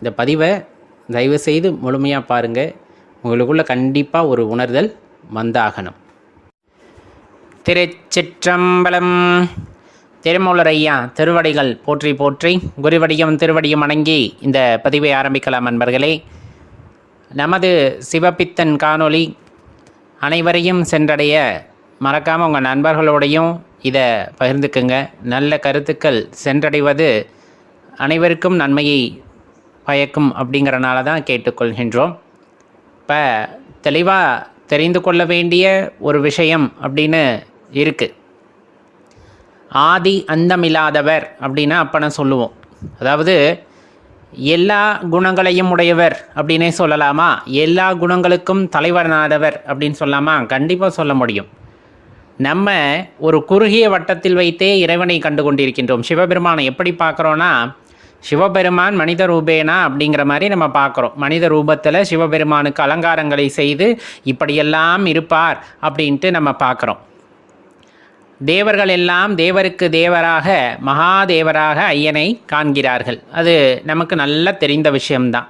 இந்த பதிவை தயவு செய்து முழுமையாக பாருங்கள் உங்களுக்குள்ளே கண்டிப்பாக ஒரு உணர்தல் வந்தாகணும். திருச்சிற்றம்பலம். திருமூலரையா திருவடிகள் போற்றி போற்றி குருவடியும் திருவடியும் அணங்கி இந்த பதிவை ஆரம்பிக்கலாம் நண்பர்களே நமது சிவபித்தன் காணொளி அனைவரையும் சென்றடைய மறக்காமல் உங்கள் நண்பர்களோடையும் இதை பகிர்ந்துக்குங்க. நல்ல கருத்துக்கள் சென்றடைவது அனைவருக்கும் நன்மையை பயக்கும் அப்படிங்கிறனால தான் கேட்டுக்கொள்கின்றோம். இப்போ தெளிவாக தெரிந்து கொள்ள வேண்டிய ஒரு விஷயம் அப்படின்னு இருக்குது ஆதி அந்தமில்லாதவர் அப்படின்னா அப்பனை சொல்லுவோம். அதாவது எல்லா குணங்களையும் உடையவர் அப்படின்னே சொல்லலாமா? எல்லா குணங்களுக்கும் தலைவனாதவர் அப்படின்னு சொல்லலாமா கண்டிப்பாக சொல்ல முடியும். நம்ம ஒரு குறுகிய வட்டத்தில் வைத்தே இறைவனை கண்டு கொண்டிருக்கின்றோம். சிவபெருமானை எப்படி பார்க்குறோன்னா சிவபெருமான் மனித ரூபேனா அப்படிங்கிற மாதிரி நம்ம பார்க்குறோம். மனித ரூபத்தில் சிவபெருமானுக்கு அலங்காரங்களை செய்து இப்படியெல்லாம் இருப்பார் அப்படின்ட்டு நம்ம பார்க்குறோம். தேவர்கள் எல்லாம் தேவருக்கு தேவராக மகாதேவராக ஐயனை காண்கிறார்கள். அது நமக்கு நல்ல தெரிந்த விஷயம்தான்.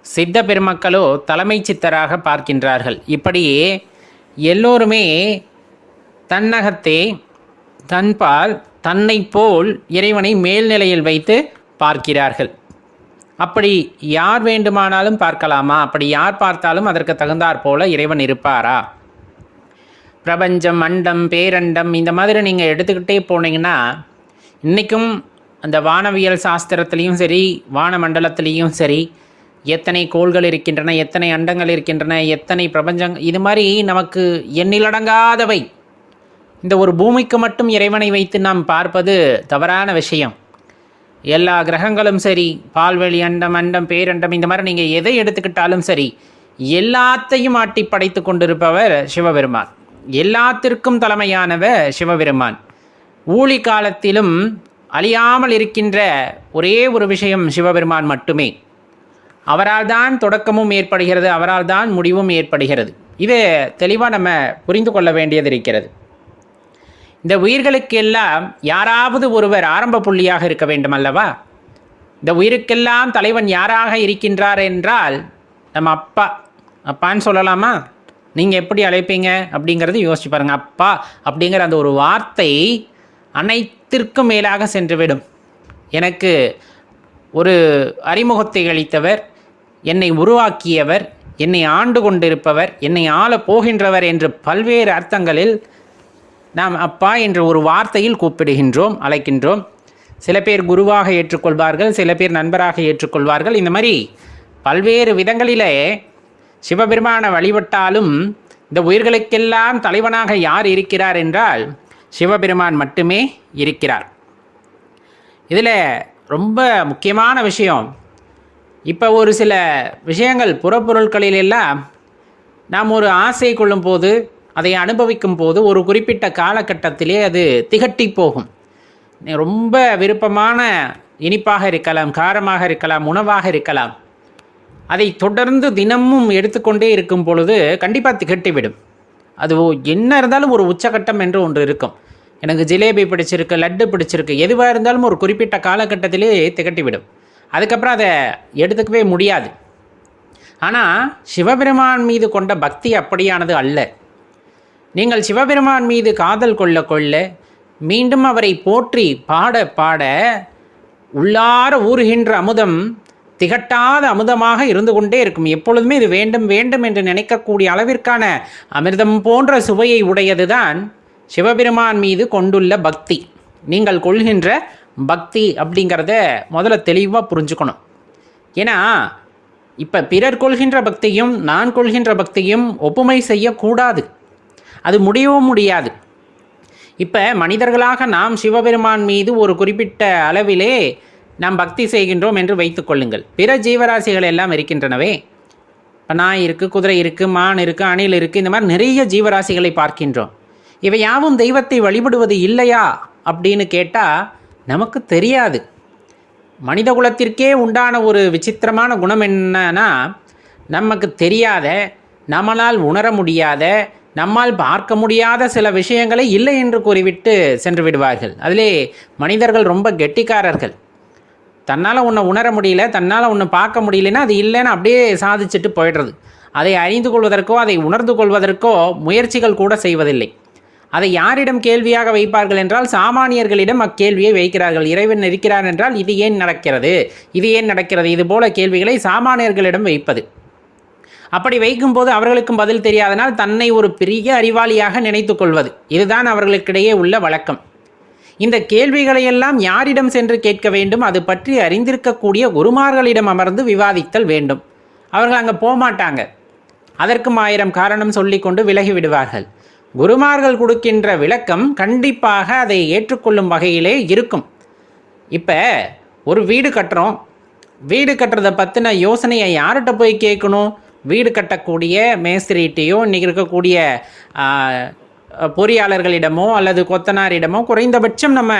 சித்த பெருமக்களோ தலைமை சித்தராக பார்க்கின்றார்கள். இப்படியே எல்லோருமே தன்னகத்தே தன்பால் தன்னை போல் இறைவனை மேல்நிலையில் வைத்து பார்க்கிறார்கள். அப்படி யார் வேண்டுமானாலும் பார்க்கலாமா? அப்படி யார் பார்த்தாலும் அதற்கு தகுந்தாற் போல இறைவன் இருப்பாரா? பிரபஞ்சம் அண்டம் பேரண்டம் இந்த மாதிரி நீங்கள் எடுத்துக்கிட்டே போனீங்கன்னா இன்றைக்கும் அந்த வானவியல் சாஸ்திரத்துலேயும் சரி வானமண்டலத்துலேயும் சரி எத்தனை கோள்கள் இருக்கின்றன எத்தனை அண்டங்கள் இருக்கின்றன எத்தனை பிரபஞ்சங் இது மாதிரி நமக்கு எண்ணிலடங்காதவை. இந்த ஒரு பூமிக்கு மட்டும் இறைவனை வைத்து நாம் பார்ப்பது தவறான விஷயம். எல்லா கிரகங்களும் சரி பால்வெளி அண்டம் அண்டம் பேரண்டம் இந்த மாதிரி நீங்கள் எதை எடுத்துக்கிட்டாலும் சரி எல்லாத்தையும் ஆட்டி படைத்து கொண்டிருப்பவர் சிவபெருமான். எல்லாத்திற்கும் தலைமையானவர் சிவபெருமான். ஊழி காலத்திலும் அழியாமல் இருக்கின்ற ஒரே ஒரு விஷயம் சிவபெருமான் மட்டுமே. அவரால் தான் தொடக்கமும் ஏற்படுகிறது அவரால் தான் முடிவும் ஏற்படுகிறது. இது தெளிவாக நம்ம புரிந்து கொள்ள வேண்டியது இருக்கிறது. இந்த உயிர்களுக்கெல்லாம் யாராவது ஒருவர் ஆரம்ப புள்ளியாக இருக்க வேண்டும் அல்லவா இந்த உயிருக்கெல்லாம் தலைவன் யாராக இருக்கின்றார் என்றால் நம்ம அப்பா அப்பான்னு சொல்லலாமா? நீங்கள் எப்படி அழைப்பீங்க அப்படிங்கிறது யோசிச்சு பாருங்கள் அப்பா அப்படிங்கிற அந்த ஒரு வார்த்தை அனைத்திற்கும் மேலாக சென்றுவிடும். எனக்கு ஒரு அறிமுகத்தை அளித்தவர் என்னை உருவாக்கியவர் என்னை ஆண்டு கொண்டிருப்பவர் என்னை ஆளப் போகின்றவர் என்று பல்வேறு அர்த்தங்களில் நாம் அப்பா என்ற ஒரு வார்த்தையில் கூப்பிடுகின்றோம் அழைக்கின்றோம். சில பேர் குருவாக ஏற்றுக்கொள்வார்கள் சில பேர் நண்பராக ஏற்றுக்கொள்வார்கள். இந்த மாதிரி பல்வேறு விதங்களிலே சிவபெருமான வழிபட்டாலும் இந்த உயிர்களுக்கெல்லாம் தலைவனாக யார் இருக்கிறார் என்றால் சிவபெருமான் மட்டுமே இருக்கிறார். இதில் ரொம்ப முக்கியமான விஷயம் இப்போ ஒரு சில விஷயங்கள் புறப்பொருட்களில் எல்லாம் நாம் ஒரு ஆசை கொள்ளும் போது அதை அனுபவிக்கும் போது ஒரு குறிப்பிட்ட காலகட்டத்திலே அது திகட்டி போகும். ரொம்ப விருப்பமான இனிப்பாக இருக்கலாம் காரமாக இருக்கலாம் உணவாக இருக்கலாம். அதை தொடர்ந்து தினமும் எடுத்துக்கொண்டே இருக்கும் பொழுது கண்டிப்பாக திகட்டிவிடும். அது என்ன இருந்தாலும் ஒரு உச்சகட்டம் என்று ஒன்று இருக்கும். எனக்கு ஜிலேபி பிடிச்சிருக்கு லட்டு பிடிச்சிருக்கு எதுவாக இருந்தாலும் ஒரு குறிப்பிட்ட காலகட்டத்திலே திகட்டிவிடும். அதுக்கப்புறம் அதை எடுத்துக்கவே முடியாது. ஆனால் சிவபெருமான் மீது கொண்ட பக்தி அப்படியானது அல்ல. நீங்கள் சிவபெருமான் மீது காதல் கொள்ள கொள்ள மீண்டும் அவரை போற்றி பாட பாட உள்ளார ஊறுகின்ற அமுதம் திகட்டாத அமுதமாக இருந்து கொண்டே இருக்கும். எப்பொழுதுமே இது வேண்டும் வேண்டும் என்று நினைக்கக்கூடிய அளவிற்கான அமிர்தம் போன்ற சுவையை உடையதுதான் சிவபெருமான் மீது கொண்டுள்ள பக்தி. நீங்கள் கொள்கின்ற பக்தி அப்படிங்கிறத முதல்ல தெளிவாக புரிஞ்சுக்கணும். ஏன்னா இப்போ பிறர் கொள்கின்ற பக்தியும் நான் கொள்கின்ற பக்தியும் ஒப்புமை செய்யக்கூடாது. அது முடியவும் முடியாது. இப்போ மனிதர்களாக நாம் சிவபெருமான் மீது ஒரு குறிப்பிட்ட அளவிலே நாம் பக்தி செய்கின்றோம் என்று வைத்துக்கொள்ளுங்கள் பிற ஜீவராசிகள் எல்லாம் இருக்கின்றனவே. இப்போ நாய் இருக்குது குதிரை இருக்குது மான் இருக்குது அணில் இருக்குது இந்த மாதிரி நிறைய ஜீவராசிகளை பார்க்கின்றோம். இவை யாவும் தெய்வத்தை வழிபடுவது இல்லையா அப்படின்னு கேட்டால் நமக்கு தெரியாது. மனித குலத்திற்கே உண்டான ஒரு விசித்திரமான குணம் என்னன்னா நமக்கு தெரியாத நம்மளால் உணர முடியாத நம்மால் பார்க்க முடியாத சில விஷயங்களை இல்லை என்று கூறிவிட்டு சென்று விடுவார்கள். அதிலே மனிதர்கள் ரொம்ப கெட்டிக்காரர்கள். தன்னால் உன்னை உணர முடியல தன்னால் உன்னை பார்க்க முடியலன்னா அது இல்லைன்னு அப்படியே சாதிச்சுட்டு போயிடுறது. அதை அறிந்து கொள்வதற்கோ அதை உணர்ந்து கொள்வதற்கோ முயற்சிகள் கூட செய்வதில்லை. அதை யாரிடம் கேள்வியாக வைப்பார்கள் என்றால் சாமானியர்களிடம் அக்கேள்வியை வைக்கிறார்கள். இறைவன் இருக்கிறார் என்றால் இது ஏன் நடக்கிறது? இது ஏன் நடக்கிறது? இது போல கேள்விகளை சாமானியர்களிடம் வைப்பது. அப்படி வைக்கும்போது அவர்களுக்கும் பதில் தெரியாதனால் தன்னை ஒரு பெரிய அறிவாளியாக நினைத்து கொள்வது. இதுதான் அவர்களுக்கிடையே உள்ள வழக்கம். இந்த கேள்விகளையெல்லாம் யாரிடம் சென்று கேட்க வேண்டும்? அது பற்றி அறிந்திருக்கக்கூடிய குருமார்களிடம் அமர்ந்து விவாதித்தல் வேண்டும். அவர்கள் அங்கே போகமாட்டாங்க. அதற்கும் ஆயிரம் காரணம் சொல்லிக்கொண்டு விலகி விடுவார்கள். குருமார்கள் கொடுக்கின்ற விளக்கம் கண்டிப்பாக அதை ஏற்றுக்கொள்ளும் வகையிலே இருக்கும். இப்போ ஒரு வீடு கட்டுறோம். வீடு கட்டுறதை பற்றின யோசனையை யார்கிட்ட போய் கேட்கணும்? வீடு கட்டக்கூடிய மேஸ்திரிகிட்டையும் இன்றைக்கி இருக்கக்கூடிய பொறியாளர்களிடமோ அல்லது கொத்தனாரிடமோ குறைந்தபட்சம் நம்ம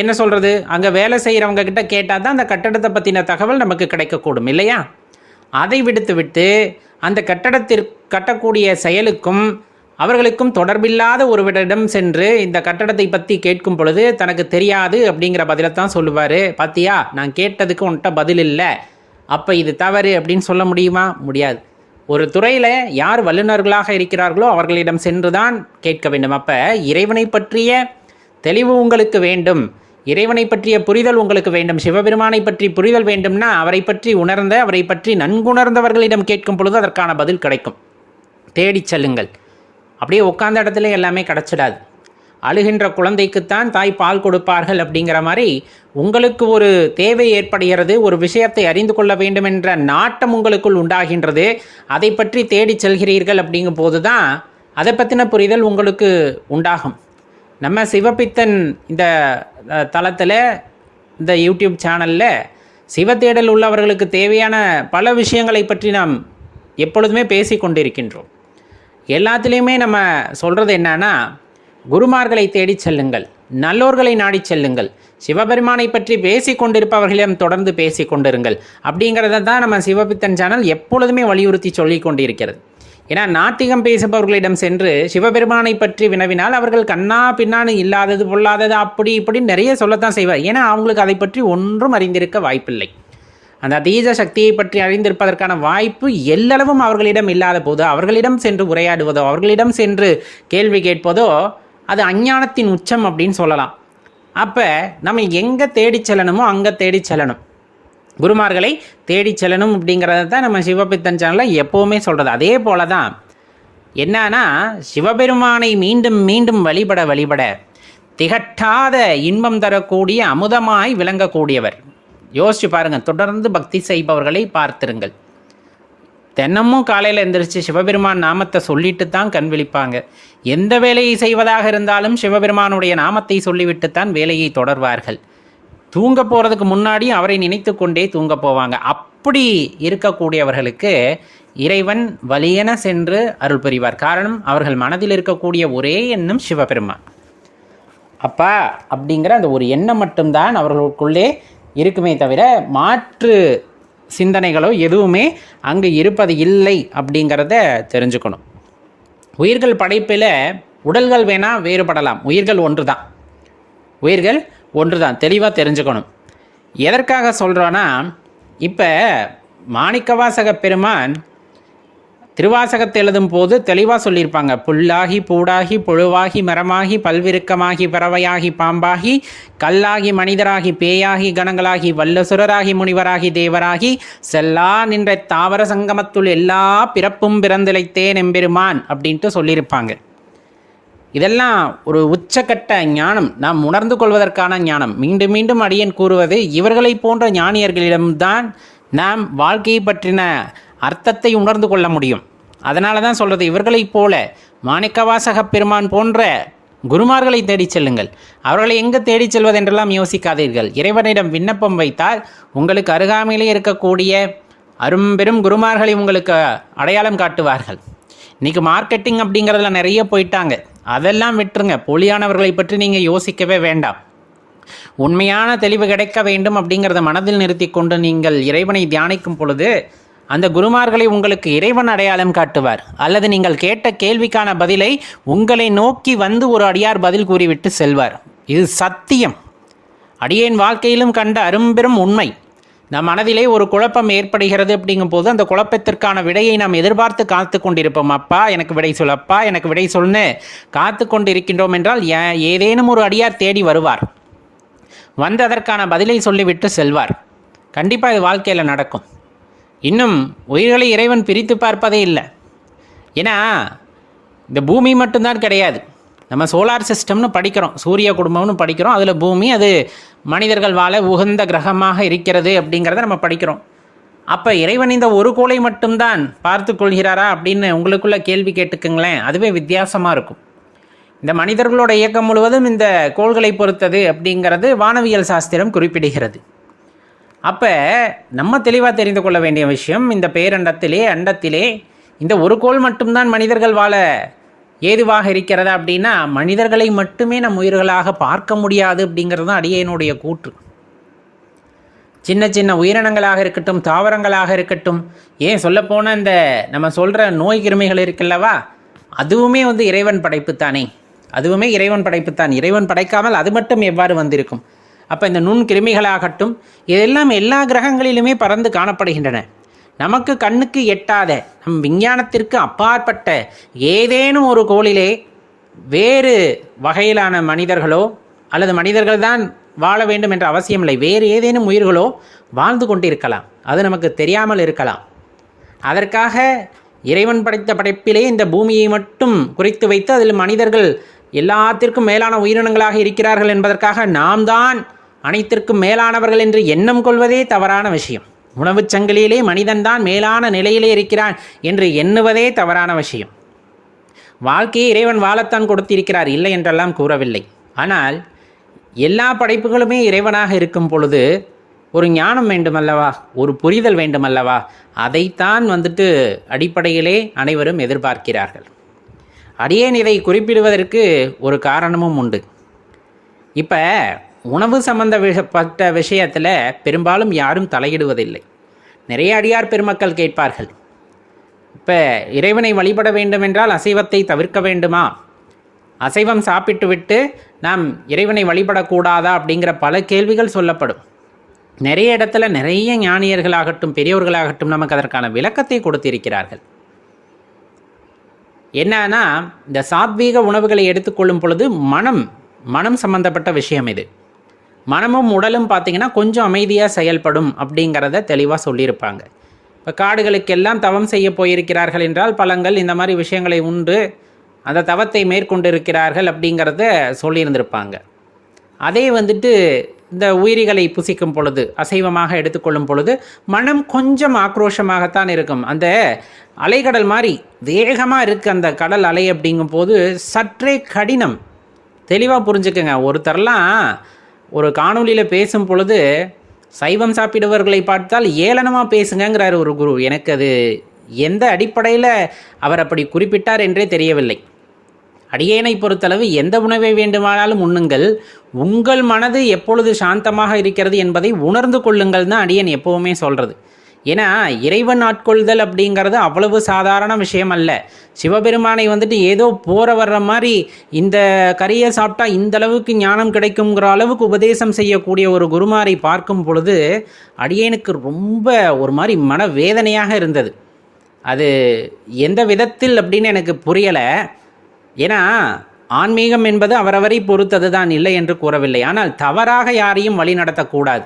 என்ன சொல்கிறது அங்கே வேலை செய்கிறவங்க கிட்ட கேட்டால் தான் அந்த கட்டடத்தை பற்றின தகவல் நமக்கு கிடைக்கக்கூடும் இல்லையா? அதை விடுத்துவிட்டு அந்த கட்டடத்திற்கு கட்டக்கூடிய செயலுக்கும் அவர்களுக்கும் தொடர்பில்லாத ஒருவரிடம் சென்று இந்த கட்டடத்தை பற்றி கேட்கும் பொழுது தனக்கு தெரியாது அப்படிங்கிற பதிலை தான் சொல்லுவார். பார்த்தியா நான் கேட்டதுக்கு உன்கிட்ட பதில் இல்லை. அப்போ இது தவறு அப்படின்னு சொல்ல முடியுமா? முடியாது. ஒரு துறையில் யார் வல்லுநர்களாக இருக்கிறார்களோ அவர்களிடம் சென்று தான் கேட்க வேண்டும். அப்போ இறைவனை பற்றிய தெளிவு உங்களுக்கு வேண்டும். இறைவனை பற்றிய புரிதல் உங்களுக்கு வேண்டும். சிவபெருமானை பற்றி புரிதல் வேண்டும்னா அவரை பற்றி உணர்ந்த அவரை பற்றி நன்குணர்ந்தவர்களிடம் கேட்கும் பொழுது அதற்கான பதில் கிடைக்கும். தேடிச் செல்லுங்கள். அப்படியே உட்கார்ந்த இடத்துல எல்லாமே கிடச்சிடாது. அழுகின்ற குழந்தைக்குத்தான் தாய் பால் கொடுப்பார்கள் அப்படிங்கிற மாதிரி உங்களுக்கு ஒரு தேவை ஏற்படுகிறது ஒரு விஷயத்தை அறிந்து கொள்ள வேண்டும் என்ற நாட்டம் உங்களுக்குள் உண்டாகின்றது. அதை பற்றி தேடிச் செல்கிறீர்கள் அப்படிங்கும் போது தான் அதை பற்றின புரிதல் உங்களுக்கு உண்டாகும். நம்ம சிவபித்தன் இந்த தளத்தில் இந்த யூடியூப் சேனலில் சிவத்தேடல் உள்ளவர்களுக்கு தேவையான பல விஷயங்களை பற்றி நாம் எப்பொழுதுமே பேசி கொண்டிருக்கின்றோம். எல்லாத்துலேயுமே நம்ம சொல்கிறது என்னன்னா குருமார்களை தேடிச் செல்லுங்கள். நல்லோர்களை நாடிச் செல்லுங்கள். சிவபெருமானை பற்றி பேசி கொண்டிருப்பவர்களிடம் தொடர்ந்து பேசி கொண்டிருங்கள். அப்படிங்கிறத தான் நம்ம சிவபித்தன் சேனல் எப்பொழுதுமே வலியுறுத்தி சொல்லி கொண்டிருக்கிறது. ஏன்னா நாத்திகம் பேசுபவர்களிடம் சென்று சிவபெருமானை பற்றி வினவினால் அவர்கள் கண்ணா பின்னான்னு இல்லாதது பொல்லாதது அப்படி இப்படி நிறைய சொல்லத்தான் செய்வார். ஏன்னா அவங்களுக்கு அதை பற்றி ஒன்றும் அறிந்திருக்க வாய்ப்பில்லை. அந்த அதீத சக்தியை பற்றி அறிந்திருப்பதற்கான வாய்ப்பு எல்லளவும் அவர்களிடம் இல்லாத போது அவர்களிடம் சென்று உரையாடுவதோ அவர்களிடம் சென்று கேள்வி கேட்பதோ அது அஞ்ஞானத்தின் உச்சம் அப்படின்னு சொல்லலாம். அப்போ நம்ம எங்கே தேடிச் செல்லணுமோ அங்கே தேடி செல்லணும். குருமார்களை தேடிச் செல்லணும் அப்படிங்கிறத தான் நம்ம சிவபித்தன் சேனலில் எப்போவுமே சொல்கிறது அதே போல தான் என்னன்னா சிவபெருமானை மீண்டும் மீண்டும் வழிபட வழிபட திகட்டாத இன்பம் தரக்கூடிய அமுதமாய் விளங்கக்கூடியவர். யோசிச்சு பாருங்கள் தொடர்ந்து பக்தி செய்பவர்களை பார்த்திருங்கள். தினமும் காலையில் எந்திரிச்சு சிவபெருமான் நாமத்தை சொல்லிட்டு தான் கண் விழிப்பாங்க. எந்த வேலையை செய்வதாக இருந்தாலும் சிவபெருமானுடைய நாமத்தை சொல்லிவிட்டு தான் வேலையை தொடர்வார்கள். தூங்க போகிறதுக்கு முன்னாடி அவரை நினைத்து கொண்டே தூங்க போவாங்க. அப்படி இருக்கக்கூடியவர்களுக்கு இறைவன் வலியென சென்று அருள் புரிவார். காரணம் அவர்கள் மனதில் இருக்கக்கூடிய ஒரே எண்ணம் சிவபெருமான். அப்பா அப்படிங்கிற அந்த ஒரு எண்ணம் மட்டும்தான் அவர்களுக்குள்ளே இருக்குமே தவிர மாற்று சிந்தனைகளோ எதுவுமே அங்கு இருப்பது இல்லை அப்படிங்கிறத தெரிஞ்சுக்கணும். உயிர்கள் படைப்பில் உடல்கள் வேணால் வேறுபடலாம். உயிர்கள் ஒன்று தான் உயிர்கள் ஒன்று தான் தெளிவாக தெரிஞ்சுக்கணும். எதற்காக சொல்கிறோன்னா இப்போ மாணிக்கவாசக பெருமான் திருவாசகத்தை எழுதும் போது தெளிவாக சொல்லியிருப்பாங்க. புல்லாகி பூடாகி புழுவாகி மரமாகி பல்விருக்கமாகி பறவையாகி பாம்பாகி கல்லாகி மனிதராகி பேயாகி கணங்களாகி வல்லசுரராகி முனிவராகி தேவராகி செல்லா நின்ற தாவர சங்கமத்துள் எல்லா பிறப்பும் பிறந்திழைத்தேன் எம்பெருமான் அப்படின்ட்டு சொல்லியிருப்பாங்க. இதெல்லாம் ஒரு உச்சக்கட்ட ஞானம். நாம் உணர்ந்து கொள்வதற்கான ஞானம். மீண்டும் மீண்டும் அடியன் கூறுவது இவர்களைப் போன்ற ஞானியர்களிடம்தான் நாம் வாழ்க்கையை பற்றின அர்த்தத்தை உணர்ந்து கொள்ள முடியும். அதனால தான் சொல்கிறது இவர்களைப் போல மாணிக்கவாசக பெருமான் போன்ற குருமார்களை தேடிச் செல்லுங்கள். அவர்களை எங்கு தேடிச் செல்வதென்றெல்லாம் யோசிக்காதீர்கள். இறைவனிடம் விண்ணப்பம் வைத்தால் உங்களுக்கு அருகாமையிலே இருக்கக்கூடிய அரும்பெரும் குருமார்களை உங்களுக்கு அடையாளம் காட்டுவார்கள். இன்றைக்கி மார்க்கெட்டிங் அப்படிங்கிறதுல நிறைய போயிட்டாங்க. அதெல்லாம் விட்டுருங்க. போலியானவர்களை பற்றி நீங்கள் யோசிக்கவே வேண்டாம். உண்மையான தெளிவு கிடைக்க வேண்டும் அப்படிங்கிறத மனதில் நிறுத்தி கொண்டு நீங்கள் இறைவனை தியானிக்கும் பொழுது அந்த குருமார்களை உங்களுக்கு இறைவன் அடையாளம் காட்டுவார். அல்லது நீங்கள் கேட்ட கேள்விக்கான பதிலை உங்களை நோக்கி வந்து ஒரு அடியார் பதில் கூறிவிட்டு செல்வார். இது சத்தியம். அடியேன் வாழ்க்கையிலும் கண்ட அரும்பெரும் உண்மை. நம் மனதிலே ஒரு குழப்பம் ஏற்படுகிறது அப்படிங்கும்போது அந்த குழப்பத்திற்கான விடையை நாம் எதிர்பார்த்து காத்து கொண்டிருப்போம். அப்பா எனக்கு விடை சொல். அப்பா எனக்கு விடை சொல்லுன்னு காத்து கொண்டிருக்கின்றோம் என்றால் ஏதேனும் ஒரு அடியார் தேடி வருவார். வந்து அதற்கான பதிலை சொல்லிவிட்டு செல்வார். கண்டிப்பாக இது வாழ்க்கையில் நடக்கும். இன்னும் உயிர்களை இறைவன் பிரித்து பார்ப்பதே இல்லை. ஏன்னா இந்த பூமி மட்டும்தான் கிடையாது. நம்ம சோலார் சிஸ்டம்னு படிக்கிறோம். சூரிய குடும்பம்னு படிக்கிறோம். அதில் பூமி அது மனிதர்கள் வாழ உகந்த கிரகமாக இருக்கிறது அப்படிங்கிறத நம்ம படிக்கிறோம். அப்போ இறைவன் இந்த ஒரு கோளை மட்டும்தான் பார்த்து கொள்கிறாரா அப்படின்னு உங்களுக்குள்ள கேள்வி கேட்டுக்குங்களேன். அதுவே வித்தியாசமாக இருக்கும். இந்த மனிதர்களோட இயக்கம் முழுவதும் இந்த கோள்களை பொறுத்தது அப்படிங்கிறது வானவியல் சாஸ்திரம் குறிப்பிடுகிறது. அப்போ நம்ம தெளிவாக தெரிந்து கொள்ள வேண்டிய விஷயம் இந்த பேரண்டத்திலே அண்டத்திலே இந்த ஒரு கோள் மட்டும்தான் மனிதர்கள் வாழ ஏதுவாக இருக்கிறதா அப்படின்னா மனிதர்களை மட்டுமே நம் உயிர்களாக பார்க்க முடியாது அப்படிங்கிறது தான் அடியனுடைய கூற்று. சின்ன சின்ன உயிரினங்களாக இருக்கட்டும் தாவரங்களாக இருக்கட்டும் ஏன் சொல்லப்போனால் இந்த நம்ம சொல்கிற நோய் கிருமிகள் இருக்குல்லவா? அதுவுமே வந்து இறைவன் படைப்பு தானே அதுவுமே இறைவன் படைப்புத்தான். இறைவன் படைக்காமல் அது மட்டும் எவ்வாறு வந்திருக்கும்? அப்போ இந்த நுண்கிருமிகளாகட்டும் இதெல்லாம் எல்லா கிரகங்களிலுமே பறந்து காணப்படுகின்றன. நமக்கு கண்ணுக்கு எட்டாத நம் விஞ்ஞானத்திற்கு அப்பாற்பட்ட ஏதேனும் ஒரு கோளிலே வேறு வகையிலான மனிதர்களோ அல்லது மனிதர்கள் தான் வாழ வேண்டும் என்ற அவசியமில்லை வேறு ஏதேனும் உயிர்களோ வாழ்ந்து கொண்டிருக்கலாம். அது நமக்கு தெரியாமல் இருக்கலாம். அதற்காக இறைவன் படைத்த படைப்பிலே இந்த பூமியை மட்டும் குறித்து வைத்து அதில் மனிதர்கள் எல்லாத்திற்கும் மேலான உயிரினங்களாக இருக்கிறார்கள் என்பதற்காக நாம் தான் அனைத்திற்கும் மேலானவர்கள் என்று எண்ணம் கொள்வதே தவறான விஷயம். உணவுச் சங்கிலியிலே மனிதன்தான் மேலான நிலையிலே இருக்கிறான் என்று எண்ணுவதே தவறான விஷயம். வாழ்க்கையை இறைவன் வாழத்தான் கொடுத்திருக்கிறார் இல்லை என்றெல்லாம் கூறவில்லை. ஆனால் எல்லா படைப்புகளுமே இறைவனாக இருக்கும் பொழுது ஒரு ஞானம் வேண்டுமல்லவா? ஒரு புரிதல் வேண்டுமல்லவா? அதைத்தான் வந்துட்டு அடிப்படையிலே அனைவரும் எதிர்பார்க்கிறார்கள். அடியேன் இதை குறிப்பிடுவதற்கு ஒரு காரணமும் உண்டு. இப்போ உணவு சம்பந்த விஷப்பட்ட விஷயத்தில் பெரும்பாலும் யாரும் தலையிடுவதில்லை. நிறைய அடியார் பெருமக்கள் கேட்பார்கள். இப்போ இறைவனை வழிபட வேண்டுமென்றால் அசைவத்தை தவிர்க்க வேண்டுமா? அசைவம் சாப்பிட்டுவிட்டு நாம் இறைவனை வழிபடக்கூடாதா அப்படிங்கிற பல கேள்விகள் சொல்லப்படும். நிறைய இடத்துல நிறைய ஞானியர்களாகட்டும் பெரியவர்களாகட்டும் நமக்கு அதற்கான விளக்கத்தை கொடுத்திருக்கிறார்கள். என்னன்னா இந்த சாத்வீக உணவுகளை எடுத்துக்கொள்ளும் பொழுது மனம் மனம் சம்பந்தப்பட்ட விஷயம் இது. மனமும் உடலும் பார்த்தீங்கன்னா கொஞ்சம் அமைதியாக செயல்படும் அப்படிங்கிறத தெளிவாக சொல்லியிருப்பாங்க. இப்போ காடுகளுக்கெல்லாம் தவம் செய்ய போயிருக்கிறார்கள் என்றால் பழங்கள் இந்த மாதிரி விஷயங்களை உண்டு அந்த தவத்தை மேற்கொண்டிருக்கிறார்கள் அப்படிங்கிறத சொல்லியிருந்திருப்பாங்க. அதே வந்துட்டு இந்த உயிரிகளை புசிக்கும் பொழுது அசைவமாக எடுத்துக்கொள்ளும் பொழுது மனம் கொஞ்சம் ஆக்ரோஷமாகத்தான் இருக்கும். அந்த அலைகடல் மாதிரி வேகமாக இருக்குது அந்த கடல் அலை அப்படிங்கும் போது சற்றே கடினம். தெளிவாக புரிஞ்சுக்கோங்க. ஒருத்தர்லாம் ஒரு காணொளியில் பேசும் பொழுது சைவம் சாப்பிடுவர்களை பார்த்தால் ஏளனமாக பேசுங்கங்கிறார் ஒரு குரு. எனக்கு அது எந்த அடிப்படையில் அவர் அப்படி குறிப்பிட்டார் என்றே தெரியவில்லை. அடியேனை பொறுத்தளவு எந்த உணவை வேண்டுமானாலும் உண்ணுங்கள். உங்கள் மனது எப்பொழுது சாந்தமாக இருக்கிறது என்பதை உணர்ந்து கொள்ளுங்கள் தான் அடியன் எப்போவுமே சொல்கிறது ஏன்னா இறைவன் ஆட்கொள்தல் அப்படிங்கிறது அவ்வளவு சாதாரண விஷயம் அல்ல. சிவபெருமானை வந்துட்டு ஏதோ போற வர்ற மாதிரி இந்த கறியை சாப்பிட்டா இந்த அளவுக்கு ஞானம் கிடைக்குங்கிற அளவுக்கு உபதேசம் செய்யக்கூடிய ஒரு குருமாரை பார்க்கும் பொழுது அடியேனுக்கு ரொம்ப ஒரு மாதிரி மன வேதனையாக இருந்தது. அது எந்த விதத்தில் அப்படின்னு எனக்கு புரியலை. ஏன்னா ஆன்மீகம் என்பது அவரவரை பொறுத்தது தான் இல்லை என்று கூறவில்லை. ஆனால் தவறாக யாரையும் வழி நடத்தக்கூடாது.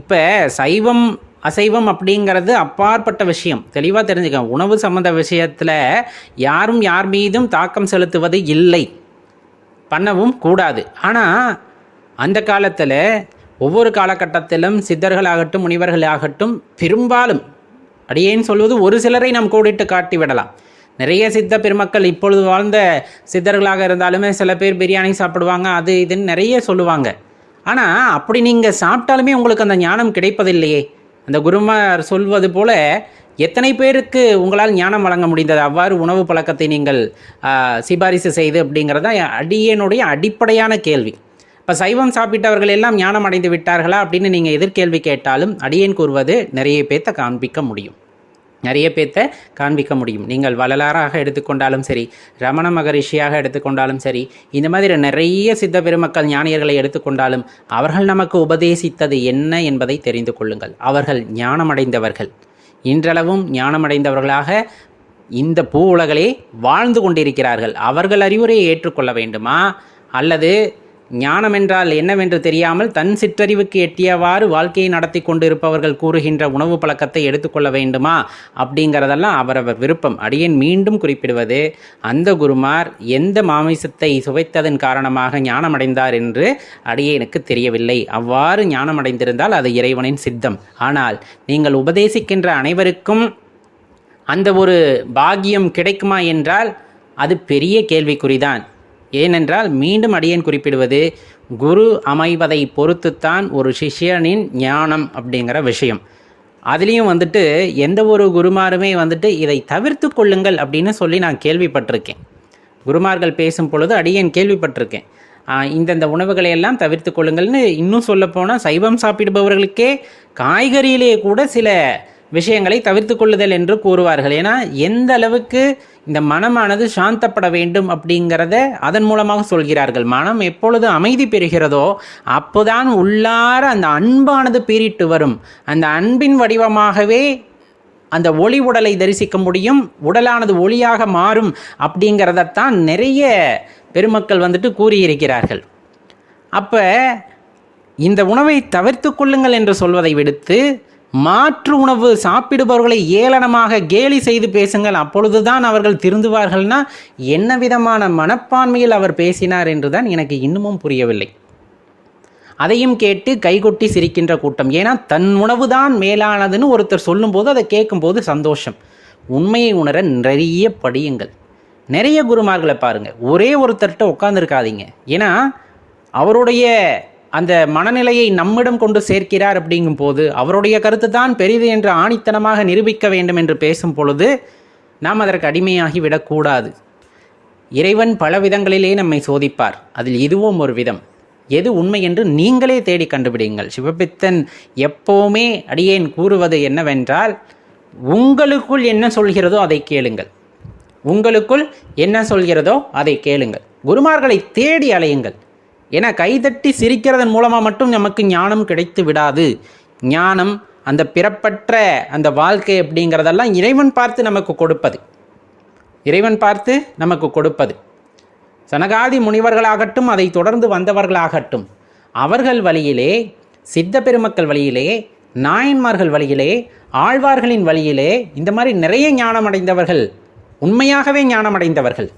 இப்போ சைவம் அசைவம் அப்படிங்கிறது அப்பாற்பட்ட விஷயம். தெளிவாக தெரிஞ்சுக்க. உணவு சம்மந்த விஷயத்தில் யாரும் யார் மீதும் தாக்கம் செலுத்துவது இல்லை. பண்ணவும் கூடாது. ஆனால் அந்த காலத்தில் ஒவ்வொரு காலகட்டத்திலும் சித்தர்களாகட்டும் முனிவர்களாகட்டும் பெரும்பாலும் அடியேன்னு சொல்வது ஒரு சிலரை நாம் கோடிட்டு காட்டி விடலாம். நிறைய சித்த பெருமக்கள் இப்பொழுது வாழ்ந்த சித்தர்களாக இருந்தாலுமே சில பேர் பிரியாணி சாப்பிடுவாங்க அது இதுன்னு நிறைய சொல்லுவாங்க. ஆனால் அப்படி நீங்கள் சாப்பிட்டாலுமே உங்களுக்கு அந்த ஞானம் கிடைப்பதில்லையே. அந்த குருமார் சொல்வது போல எத்தனை பேருக்கு உங்களால் ஞானம் வழங்க முடிந்தது? அவ்வாறு உணவு பழக்கத்தை நீங்கள் சிபாரிசு செய்து அப்படிங்கிறது தான் அடியனுடைய அடிப்படையான கேள்வி. இப்போ சைவம் சாப்பிட்டவர்கள் எல்லாம் ஞானம் அடைந்து விட்டார்களா அப்படின்னு நீங்கள் எதிர்கேள்வி கேட்டாலும் அடியேன் கூறுவது நிறைய பேர்த்த காண்பிக்க முடியும். நிறைய பேர்த்த காண்பிக்க முடியும். நீங்கள் வள்ளலாராக எடுத்துக்கொண்டாலும் சரி ரமண மகரிஷியாக எடுத்துக்கொண்டாலும் சரி இந்த மாதிரி நிறைய சித்த பெருமக்கள் ஞானியர்களை எடுத்துக்கொண்டாலும் அவர்கள் நமக்கு உபதேசித்தது என்ன என்பதை தெரிந்து கொள்ளுங்கள். அவர்கள் ஞானமடைந்தவர்கள். இன்றளவும் ஞானமடைந்தவர்களாக இந்த பூ உலகளே வாழ்ந்து கொண்டிருக்கிறார்கள். அவர்கள் அறிவுரையை ஏற்றுக்கொள்ள வேண்டுமா? அல்லது ஞானம் என்றால் என்னவென்று தெரியாமல் தன் சிற்றறிவுக்கு எட்டியவாறு வாழ்க்கையை நடத்தி கொண்டிருப்பவர்கள் கூறுகின்ற உணவு பழக்கத்தை எடுத்துக்கொள்ள வேண்டுமா? அப்படிங்கிறதெல்லாம் அவரவர் விருப்பம். அடியேன் மீண்டும் குறிப்பிடுவது அந்த குருமார் எந்த மாமிசத்தை சுவைத்ததன் காரணமாக ஞானமடைந்தார் என்று அடியேனுக்கு தெரியவில்லை. அவ்வாறு ஞானமடைந்திருந்தால் அது இறைவனின் சித்தம். ஆனால் நீங்கள் உபதேசிக்கின்ற அனைவருக்கும் அந்த ஒரு பாக்கியம் கிடைக்குமா என்றால் அது பெரிய கேள்விக்குறிதான். ஏனென்றால் மீண்டும் அடியேன் குறிப்பிடுவது குரு அமைவதை பொறுத்துத்தான் ஒரு சிஷ்யனின் ஞானம் அப்படிங்கிற விஷயம். அதுலேயும் வந்துட்டு எந்த ஒரு குருமாருமே வந்துட்டு இதை தவிர்த்து கொள்ளுங்கள் அப்படின்னு சொல்லி நான் கேள்விப்பட்டிருக்கேன். குருமார்கள் பேசும் பொழுது அடியேன் கேள்விப்பட்டிருக்கேன். இந்தந்த உணவுகளை எல்லாம் தவிர்த்து கொள்ளுங்கள்னு இன்னும் சொல்லப்போனால் சைவம் சாப்பிடுபவர்களுக்கே காய்கறியிலேயே கூட சில விஷயங்களை தவிர்த்து கொள்ளுதல் என்று கூறுவார்கள். ஏன்னா எந்த அளவுக்கு இந்த மனமானது சாந்தப்பட வேண்டும் அப்படிங்கிறத அதன் மூலமாக சொல்கிறார்கள். மனம் எப்பொழுது அமைதி பெறுகிறதோ அப்போதான் உள்ளார அந்த அன்பானது பீரிட்டு வரும். அந்த அன்பின் வடிவமாகவே அந்த ஒளி உடலை தரிசிக்க முடியும் உடலானது ஒளியாக மாறும் அப்படிங்கிறதத்தான் நிறைய பெருமக்கள் வந்துட்டு கூறியிருக்கிறார்கள். அப்போ இந்த உணவை தவிர்த்து கொள்ளுங்கள் என்று சொல்வதை விடுத்து மாற்று உணவு சாப்பிடுபவர்களை ஏளனமாக கேலி செய்து பேசுங்கள். அப்பொழுதுதான் அவர்கள் திருந்துவார்கள்னா என்ன விதமான மனப்பான்மையில் அவர் பேசினார் என்றுதான் எனக்கு இன்னமும் புரியவில்லை. அதையும் கேட்டு கைகொட்டி சிரிக்கின்ற கூட்டம். ஏன்னா தன் உணவு தான் மேலானதுன்னு ஒருத்தர் சொல்லும்போது அதை கேட்கும்போது சந்தோஷம். உண்மையை உணர நிறைய படியுங்கள். நிறைய குருமார்களை பாருங்கள் ஒரே ஒருத்தர்கிட்ட உட்காந்துருக்காதீங்க ஏன்னா அவருடைய அந்த மனநிலையை நம்மிடம் கொண்டு சேர்க்கிறார் அப்படிங்கும் போது அவருடைய கருத்து தான் பெரிது என்று ஆணித்தனமாக நிரூபிக்க வேண்டும் என்று பேசும் பொழுது நாம் அதற்கு அடிமையாகி விடக்கூடாது. இறைவன் பல விதங்களிலே நம்மை சோதிப்பார். அதில் இதுவும் ஒரு விதம். எது உண்மை என்று நீங்களே தேடி கண்டுபிடிங்கள் சிவபித்தன் எப்போவுமே அடியேன் கூறுவது என்னவென்றால் உங்களுக்குள் என்ன சொல்கிறதோ அதை கேளுங்கள். உங்களுக்குள் என்ன சொல்கிறதோ அதை கேளுங்கள். குருமார்களை தேடி அலையுங்கள். ஏன்னா கைதட்டி சிரிக்கிறதன் மூலமாக மட்டும் நமக்கு ஞானம் கிடைத்து விடாது. ஞானம் அந்த பிறப்பற்ற அந்த வாழ்க்கை அப்படிங்கிறதெல்லாம் இறைவன் பார்த்து நமக்கு கொடுப்பது. இறைவன் பார்த்து நமக்கு கொடுப்பது. சனகாதி முனிவர்களாகட்டும் அதை தொடர்ந்து வந்தவர்களாகட்டும் அவர்கள் வழியிலே சித்த பெருமக்கள் வழியிலே நாயன்மார்கள் வழியிலே ஆழ்வார்களின் வழியிலே இந்த மாதிரி நிறைய ஞானம் அடைந்தவர்கள் உண்மையாகவே ஞானம் அடைந்தவர்கள்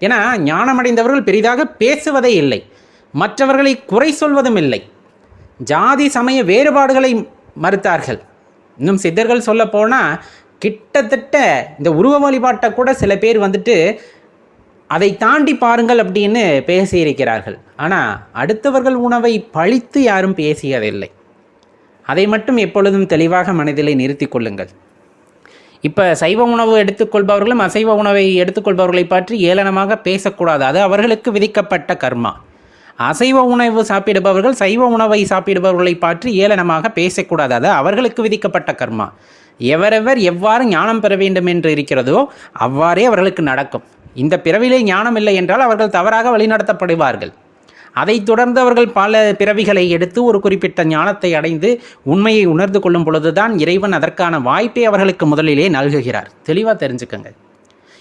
ஏன்னா ஞானம் அடைந்தவர்கள் பெரிதாக பேசுவதே இல்லை. மற்றவர்களை குறை சொல்வதும் இல்லை. ஜாதி சமய வேறுபாடுகளை மறுத்தார்கள். இன்னும் சித்தர்கள் சொல்ல போனால் கிட்டத்தட்ட இந்த உருவ வழிபாட்டை கூட சில பேர் வந்துட்டு அதை தாண்டி பாருங்கள் அப்படின்னு பேசியிருக்கிறார்கள். ஆனால் அடுத்தவர்கள் உணவை பழித்து யாரும் பேசியதில்லை. அதை மட்டும் எப்பொழுதும் தெளிவாக மனதிலே நிறுத்தி கொள்ளுங்கள். இப்போ சைவ உணவு எடுத்துக்கொள்பவர்களும் அசைவ உணவை எடுத்துக்கொள்பவர்களை பற்றி ஏளனமாக பேசக்கூடாது. அது அவர்களுக்கு விதிக்கப்பட்ட கர்மா. அசைவ உணவு சாப்பிடுபவர்கள் சைவ உணவை சாப்பிடுபவர்களை பற்றி ஏளனமாக பேசக்கூடாது. அது அவர்களுக்கு விதிக்கப்பட்ட கர்மா. எவரெவர் எவ்வாறு ஞானம் பெற வேண்டும் என்று இருக்கிறதோ அவ்வாறே அவர்களுக்கு நடக்கும். இந்த பிறவிலே ஞானம் இல்லை என்றால் அவர்கள் தவறாக வழிநடத்தப்படுவார்கள். அதைத் தொடர்ந்து அவர்கள் பல பிறவிகளை எடுத்து ஒரு குறிப்பிட்ட ஞானத்தை அடைந்து உண்மையை உணர்ந்து கொள்ளும் பொழுதுதான் இறைவன் அதற்கான வாய்ப்பை அவர்களுக்கு முதலிலே நல்குகிறார். தெளிவாக தெரிஞ்சுக்கங்க.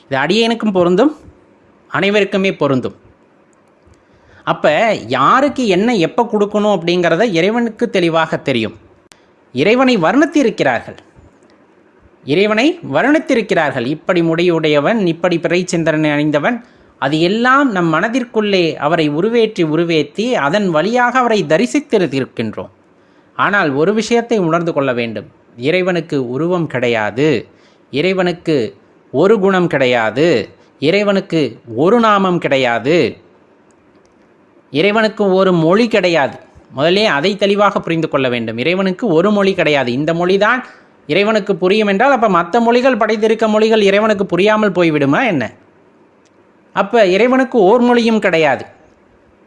இது அடியேனுக்கும் பொருந்தும் அனைவருக்குமே பொருந்தும். அப்போ யாருக்கு என்ன எப்போ கொடுக்கணும் அப்படிங்கிறத இறைவனுக்கு தெளிவாக தெரியும். இறைவனை வர்ணித்திருக்கிறார்கள். இறைவனை வர்ணித்திருக்கிறார்கள். இப்படி முடியுடையவன் இப்படி பிறை சிந்தனை அணிந்தவன் அது எல்லாம் நம் மனதிற்குள்ளே அவரை உருவேற்றி உருவேற்றி அதன் வழியாக அவரை தரிசித்திருக்கின்றோம். ஆனால் ஒரு விஷயத்தை உணர்ந்து கொள்ள வேண்டும். இறைவனுக்கு உருவம் கிடையாது. இறைவனுக்கு ஒரு குணம் கிடையாது. இறைவனுக்கு ஒரு நாமம் கிடையாது. இறைவனுக்கு ஒரு மொழி கிடையாது. முதலே அதை தெளிவாக புரிந்து கொள்ள வேண்டும். இறைவனுக்கு ஒரு மொழி கிடையாது. இந்த மொழி தான் இறைவனுக்கு புரியும் என்றால் அப்போ மற்ற மொழிகள் படைத்திருக்க மொழிகள் இறைவனுக்கு புரியாமல் போய்விடுமா என்ன? அப்போ இறைவனுக்கு ஓர் மொழியும் கிடையாது.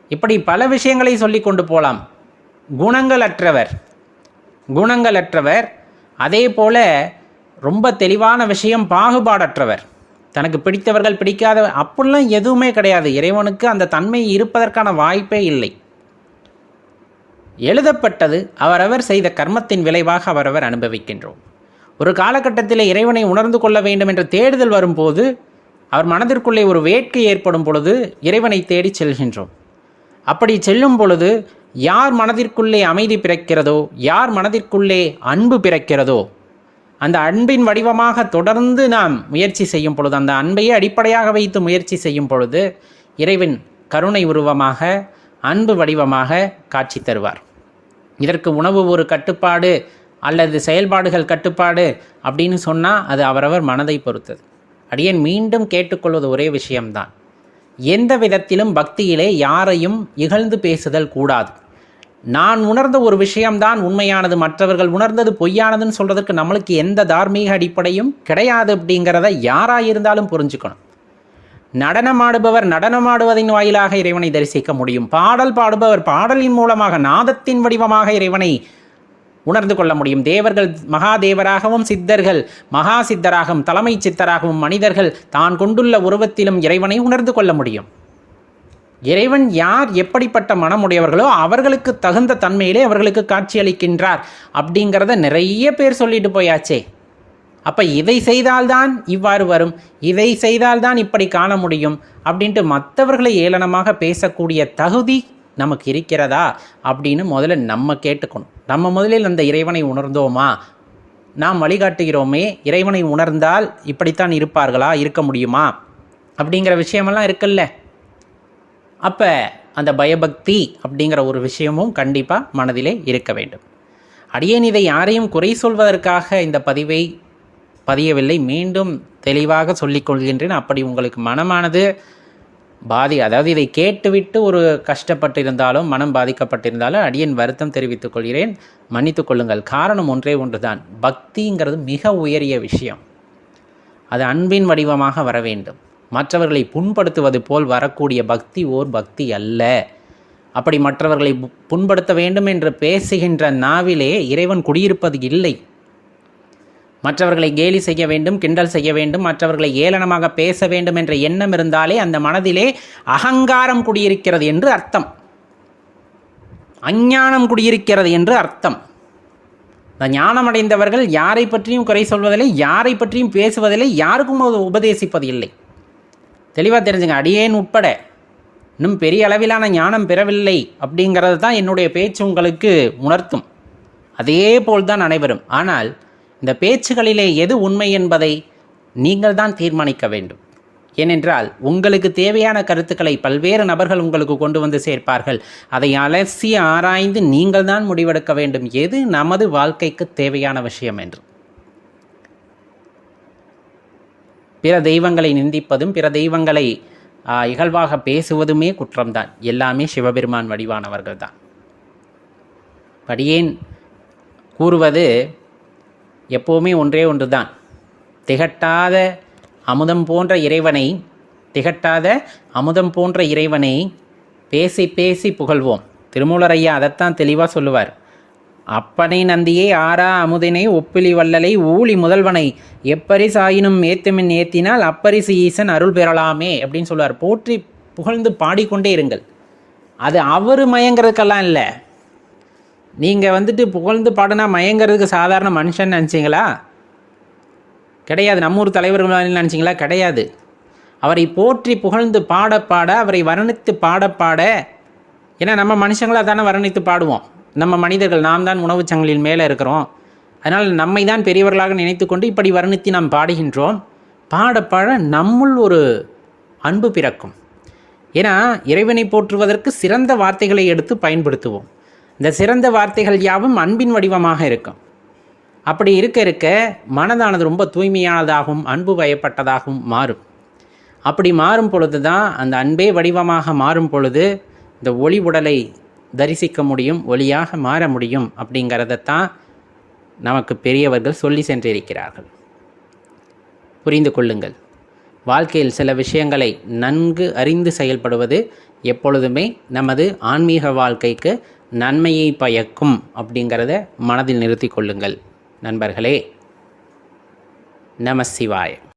இப்படி பல விஷயங்களை சொல்லி கொண்டு போகலாம் குணங்கள் அற்றவர் குணங்கள் அற்றவர் அதே போல ரொம்ப தெளிவான விஷயம் பாகுபாடற்றவர். தனக்கு பிடித்தவர்கள் பிடிக்காத அப்படிலாம் எதுவுமே கிடையாது. இறைவனுக்கு அந்த தன்மை இருப்பதற்கான வாய்ப்பே இல்லை. எழுதப்பட்டது அவரவர் செய்த கர்மத்தின் விளைவாக அவரவர் அனுபவிக்கின்றோம். ஒரு காலகட்டத்தில் இறைவனை உணர்ந்து கொள்ள வேண்டும் என்ற தேடுதல் வரும்போது அவர் மனதிற்குள்ளே ஒரு வேட்கை ஏற்படும் பொழுது இறைவனை தேடி செல்கின்றோம். அப்படி செல்லும் பொழுது யார் மனதிற்குள்ளே அமைதி பிறக்கிறதோ யார் மனதிற்குள்ளே அன்பு பிறக்கிறதோ அந்த அன்பின் வடிவமாக தொடர்ந்து நாம் முயற்சி செய்யும் பொழுது அந்த அன்பையே அடிப்படையாக வைத்து முயற்சி செய்யும் பொழுது இறைவன் கருணை உருவமாக அன்பு வடிவமாக காட்சி தருவார். இதற்கு உணவு ஒரு கட்டுப்பாடு அல்லது செயல்பாடுகள் கட்டுப்பாடு அப்படின்னு சொன்னால் அது அவரவர் மனதை பொறுத்தது. அடியேன் மீண்டும் கேட்டுக்கொள்வது ஒரே விஷயம்தான். எந்த விதத்திலும் பக்தியிலே யாரையும் இகழ்ந்து பேசுதல் கூடாது. நான் உணர்ந்த ஒரு விஷயம்தான் உண்மையானது மற்றவர்கள் உணர்ந்தது பொய்யானதுன்னு சொல்கிறதுக்கு நம்மளுக்கு எந்த தார்மீக அடிப்படையும் கிடையாது அப்படிங்கிறத யாராக இருந்தாலும் புரிஞ்சுக்கணும். நடனமாடுபவர் நடனமாடுவதின் வாயிலாக இறைவனை தரிசிக்க முடியும். பாடல் பாடுபவர் பாடலின் மூலமாக நாதத்தின் வடிவமாக இறைவனை உணர்ந்து கொள்ள முடியும். தேவர்கள் மகாதேவராகவும் சித்தர்கள் மகா சித்தராகவும் தலைமை சித்தராகவும் மனிதர்கள் தான் கொண்டுள்ள உருவத்திலும் இறைவனை உணர்ந்து கொள்ள முடியும். இறைவன் யார் எப்படிப்பட்ட மனமுடையவர்களோ அவர்களுக்கு தகுந்த தன்மையிலே அவர்களுக்கு காட்சியளிக்கின்றார். அப்படிங்கிறத நிறைய பேர் சொல்லிட்டு போயாச்சே. அப்போ இதை செய்தால்தான் இவ்வாறு வரும். இதை செய்தால்தான் இப்படி காண முடியும் அப்படின்ட்டு மற்றவர்களை ஏளனமாக பேசக்கூடிய தகுதி நமக்கு இருக்கிறதா அப்படின்னு முதல்ல நம்ம கேட்டுக்கணும். நம்ம முதலில் அந்த இறைவனை உணர்ந்தோமா? நாம் வழிகாட்டுகிறோமே இறைவனை உணர்ந்தால் இப்படித்தான் இருப்பார்களா? இருக்க முடியுமா? அப்படிங்கிற விஷயமெல்லாம் இருக்குல்ல. அப்போ அந்த பயபக்தி அப்படிங்கிற ஒரு விஷயமும் கண்டிப்பாக மனதிலே இருக்க வேண்டும். அடியேன் இதை யாரையும் குறை சொல்வதற்காக இந்த பதிவை பதியவில்லை. மீண்டும் தெளிவாக சொல்லிக்கொள்கின்றேன் அப்படி உங்களுக்கு மனமானது பாதி அதாவது இதை கேட்டுவிட்டு ஒரு கஷ்டப்பட்டிருந்தாலும் மனம் பாதிக்கப்பட்டிருந்தாலும் அடியேன் வருத்தம் தெரிவித்துக் கொள்கிறேன். மன்னித்துக் கொள்ளுங்கள். காரணம் ஒன்றே ஒன்றுதான். பக்திங்கிறது மிக உயரிய விஷயம். அது அன்பின் வடிவமாக வர வேண்டும். மற்றவர்களை புண்படுத்துவது போல் வரக்கூடிய பக்தி ஓர் பக்தி அல்ல. அப்படி மற்றவர்களை பு- புண்படுத்த வேண்டும் என்று பேசுகின்ற நாவிலே இறைவன் குடியிருப்பது இல்லை. மற்றவர்களை கேலி செய்ய வேண்டும் கிண்டல் செய்ய வேண்டும் மற்றவர்களை ஏளனமாக பேச வேண்டும் என்ற எண்ணம் இருந்தாலே அந்த மனதிலே அகங்காரம் குடியிருக்கிறது என்று அர்த்தம். அஞ்ஞானம் குடியிருக்கிறது என்று அர்த்தம். இந்த ஞானமடைந்தவர்கள் யாரை பற்றியும் குறை சொல்வதில்லை யாரை பற்றியும் பேசுவதில்லை யாருக்கும் அது உபதேசிப்பது இல்லை. தெளிவாக தெரிஞ்சுங்க. அடியேன் உட்பட. இன்னும் பெரிய அளவிலான ஞானம் பெறவில்லை அப்படிங்கிறது தான் என்னுடைய பேச்சு உங்களுக்கு உணர்த்தும். அதே போல்தான் அனைவரும். ஆனால் இந்த பேச்சுகளிலே எது உண்மை என்பதை நீங்கள் தான் தீர்மானிக்க வேண்டும். ஏனென்றால் உங்களுக்கு தேவையான கருத்துக்களை பல்வேறு நபர்கள் உங்களுக்கு கொண்டு வந்து சேர்ப்பார்கள். அதை அலசி ஆராய்ந்து நீங்கள் தான் முடிவெடுக்க வேண்டும். எது நமது வாழ்க்கைக்கு தேவையான விஷயம் என்று. பிற தெய்வங்களை நிந்திப்பதும் பிற தெய்வங்களை இகழ்வாக பேசுவதுமே குற்றம்தான். எல்லாமே சிவபெருமான் வடிவானவர்கள் தான் படியேன் கூறுவது எப்போவுமே ஒன்றே ஒன்று தான் திகட்டாத அமுதம் போன்ற இறைவனை திகட்டாத அமுதம் போன்ற இறைவனை பேசி பேசி புகழ்வோம். திருமூலர் ஐயா அதைத்தான் தெளிவாக சொல்லுவார். அப்பனை நந்தியை ஆரா அமுதினை ஒப்பிலி வள்ளலை ஊழி முதல்வனை. எப்பரிசாயினும் ஏத்துமின் ஏத்தினால் அப்பரிசு ஈசன் அருள் பெறலாமே அப்படின்னு சொல்லுவார். போற்றி புகழ்ந்து பாடிக்கொண்டே இருங்கள். அது அவர் மயங்கிறதுக்கெல்லாம் இல்லை. நீங்கள் வந்துட்டு புகழ்ந்து பாடினா மயங்கிறதுக்கு சாதாரண மனுஷன் நினச்சிங்களா? கிடையாது. நம்ம ஊர் தலைவர்கள் நினச்சிங்களா? கிடையாது. அவரை போற்றி புகழ்ந்து பாட பாட அவரை வர்ணித்து பாட பாட. ஏன்னா நம்ம மனுஷங்களாக தானே வர்ணித்து பாடுவோம். நம்ம மனிதர்கள் நாம் தான் உணவுச் சங்கிலின் மேலே இருக்கிறோம். அதனால் நம்மை தான் பெரியவர்களாக நினைத்து கொண்டு இப்படி வர்ணித்து நாம் பாடுகின்றோம். பாட பாட நம்முள் ஒரு அன்பு பிறக்கும். ஏன்னா இறைவனை போற்றுவதற்கு சிறந்த வார்த்தைகளை எடுத்து பயன்படுத்துவோம். இந்த சிறந்த வார்த்தைகள் யாவும் அன்பின் வடிவமாக இருக்கும். அப்படி இருக்க இருக்க மனதானது ரொம்ப தூய்மையானதாகவும் அன்பு பயப்பட்டதாகவும் மாறும். அப்படி மாறும் பொழுது தான் அந்த அன்பே வடிவமாக மாறும் பொழுது இந்த ஒளி உடலை தரிசிக்க முடியும் ஒளியாக மாற முடியும் அப்படிங்கிறதத்தான் நமக்கு பெரியவர்கள் சொல்லி சென்றிருக்கிறார்கள். புரிந்து கொள்ளுங்கள். வாழ்க்கையில் சில விஷயங்களை நன்கு அறிந்து செயல்படுவது எப்பொழுதுமே நமது ஆன்மீக வாழ்க்கைக்கு நன்மையை பயக்கும் அப்படிங்கிறத மனதில் நிறுத்தி கொள்ளுங்கள். நண்பர்களே நம சிவாய.